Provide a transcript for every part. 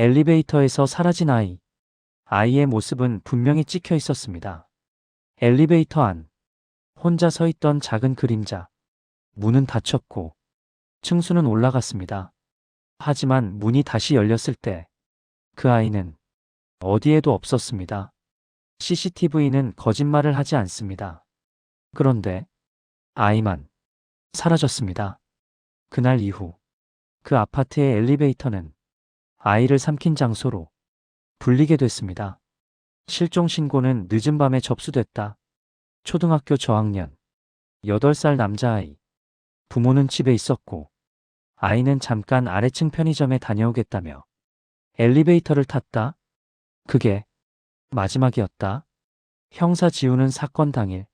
엘리베이터에서 사라진 아이. 아이의 모습은 분명히 찍혀 있었습니다. 엘리베이터 안. 혼자 서 있던 작은 그림자. 문은 닫혔고 층수는 올라갔습니다. 하지만 문이 다시 열렸을 때 그 아이는 어디에도 없었습니다. CCTV는 거짓말을 하지 않습니다. 그런데 아이만 사라졌습니다. 그날 이후 그 아파트의 엘리베이터는 아이를 삼킨 장소로 불리게 됐습니다. 실종 신고는 늦은 밤에 접수됐다. 초등학교 저학년 8살 남자아이. 부모는 집에 있었고 아이는 잠깐 아래층 편의점에 다녀오겠다며 엘리베이터를 탔다. 그게 마지막이었다. 형사 지우는 사건 당일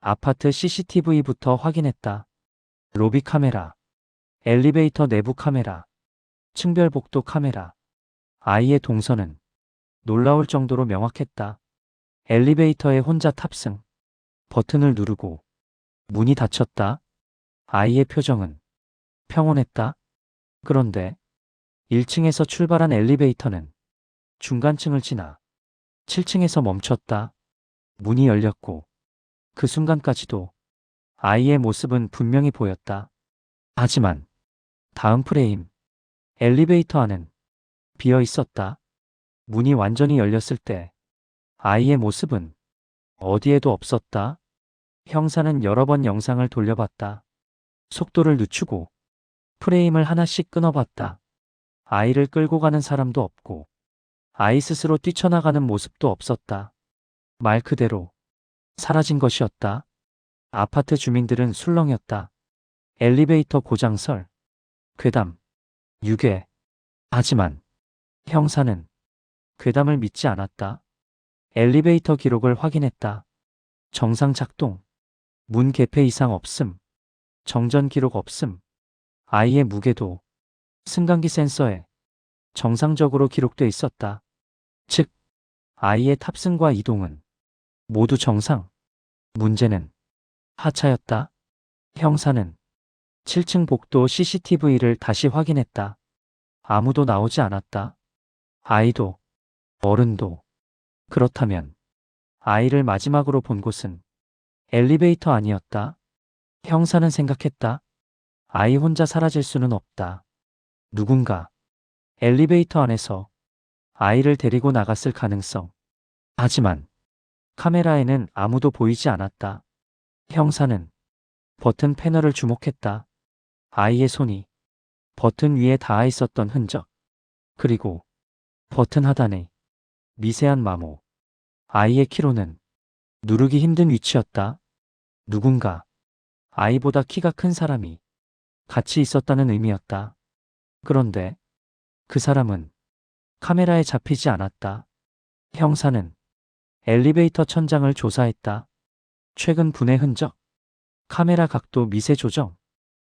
아파트 CCTV부터 확인했다. 로비 카메라, 엘리베이터 내부 카메라, 층별 복도 카메라. 아이의 동선은 놀라울 정도로 명확했다. 엘리베이터에 혼자 탑승. 버튼을 누르고 문이 닫혔다. 아이의 표정은 평온했다. 그런데 1층에서 출발한 엘리베이터는 중간층을 지나 7층에서 멈췄다. 문이 열렸고 그 순간까지도 아이의 모습은 분명히 보였다. 하지만 다음 프레임 엘리베이터 안은 비어 있었다. 문이 완전히 열렸을 때 아이의 모습은 어디에도 없었다. 형사는 여러 번 영상을 돌려봤다. 속도를 늦추고 프레임을 하나씩 끊어봤다. 아이를 끌고 가는 사람도 없고 아이 스스로 뛰쳐나가는 모습도 없었다. 말 그대로 사라진 것이었다. 아파트 주민들은 술렁였다. 엘리베이터 고장설, 괴담, 유괴. 하지만 형사는 괴담을 믿지 않았다. 엘리베이터 기록을 확인했다. 정상 작동, 문 개폐 이상 없음, 정전 기록 없음, 아이의 무게도 승강기 센서에 정상적으로 기록돼 있었다. 즉, 아이의 탑승과 이동은 모두 정상. 문제는 하차였다. 형사는 7층 복도 CCTV를 다시 확인했다. 아무도 나오지 않았다. 아이도, 어른도. 그렇다면 아이를 마지막으로 본 곳은 엘리베이터 아니었다. 형사는 생각했다. 아이 혼자 사라질 수는 없다. 누군가 엘리베이터 안에서 아이를 데리고 나갔을 가능성. 하지만 카메라에는 아무도 보이지 않았다. 형사는 버튼 패널을 주목했다. 아이의 손이 버튼 위에 닿아 있었던 흔적. 그리고 버튼 하단에 미세한 마모. 아이의 키로는 누르기 힘든 위치였다. 누군가 아이보다 키가 큰 사람이 같이 있었다는 의미였다. 그런데 그 사람은 카메라에 잡히지 않았다. 형사는 엘리베이터 천장을 조사했다. 최근 분해 흔적, 카메라 각도 미세 조정,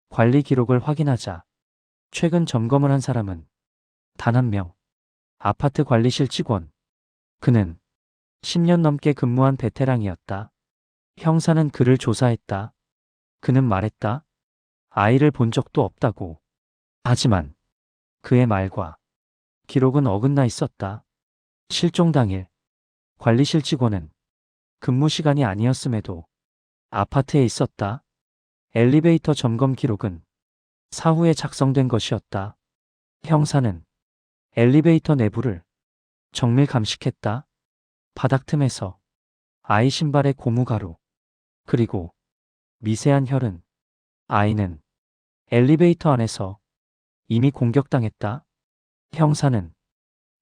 관리 기록을 확인하자 최근 점검을 한 사람은 단 한 명, 아파트 관리실 직원. 그는 10년 넘게 근무한 베테랑이었다. 형사는 그를 조사했다. 그는 말했다. 아이를 본 적도 없다고. 하지만 그의 말과 기록은 어긋나 있었다. 실종 당일 관리실 직원은 근무 시간이 아니었음에도 아파트에 있었다. 엘리베이터 점검 기록은 사후에 작성된 것이었다. 형사는 엘리베이터 내부를 정밀 감식했다. 바닥 틈에서 아이 신발의 고무 가루, 그리고 미세한 혈흔. 아이는 엘리베이터 안에서 이미 공격당했다. 형사는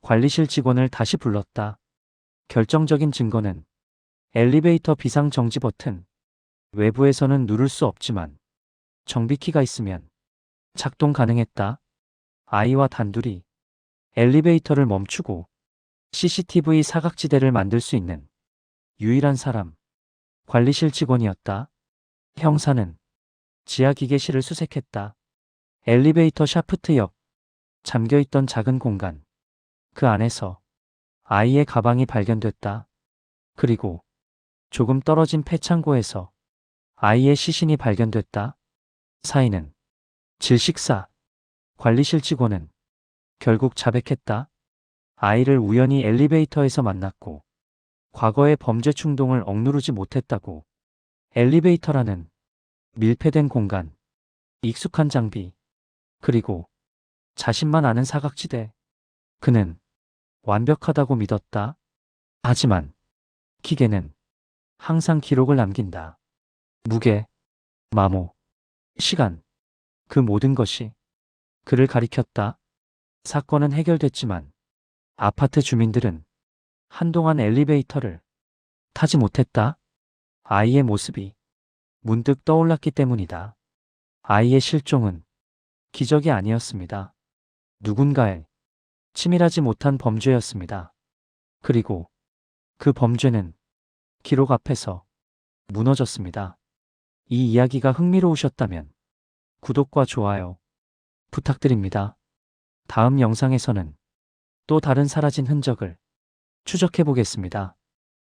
관리실 직원을 다시 불렀다. 결정적인 증거는 엘리베이터 비상 정지 버튼. 외부에서는 누를 수 없지만 정비키가 있으면 작동 가능했다. 아이와 단둘이 엘리베이터를 멈추고 CCTV 사각지대를 만들 수 있는 유일한 사람. 관리실 직원이었다. 형사는 지하 기계실을 수색했다. 엘리베이터 샤프트 옆 잠겨있던 작은 공간. 그 안에서 아이의 가방이 발견됐다. 그리고 조금 떨어진 폐창고에서 아이의 시신이 발견됐다. 사인은 질식사. 관리실 직원은 결국 자백했다. 아이를 우연히 엘리베이터에서 만났고 과거의 범죄 충동을 억누르지 못했다고 엘리베이터라는 밀폐된 공간, 익숙한 장비, 그리고 자신만 아는 사각지대. 그는 완벽하다고 믿었다. 하지만 기계는 항상 기록을 남긴다. 무게, 마모, 시간, 그 모든 것이 그를 가리켰다. 사건은 해결됐지만 아파트 주민들은 한동안 엘리베이터를 타지 못했다. 아이의 모습이 문득 떠올랐기 때문이다. 아이의 실종은 기적이 아니었습니다. 누군가의 치밀하지 못한 범죄였습니다. 그리고 그 범죄는 기록 앞에서 무너졌습니다. 이 이야기가 흥미로우셨다면 구독과 좋아요 부탁드립니다. 다음 영상에서는 또 다른 사라진 흔적을 추적해 보겠습니다.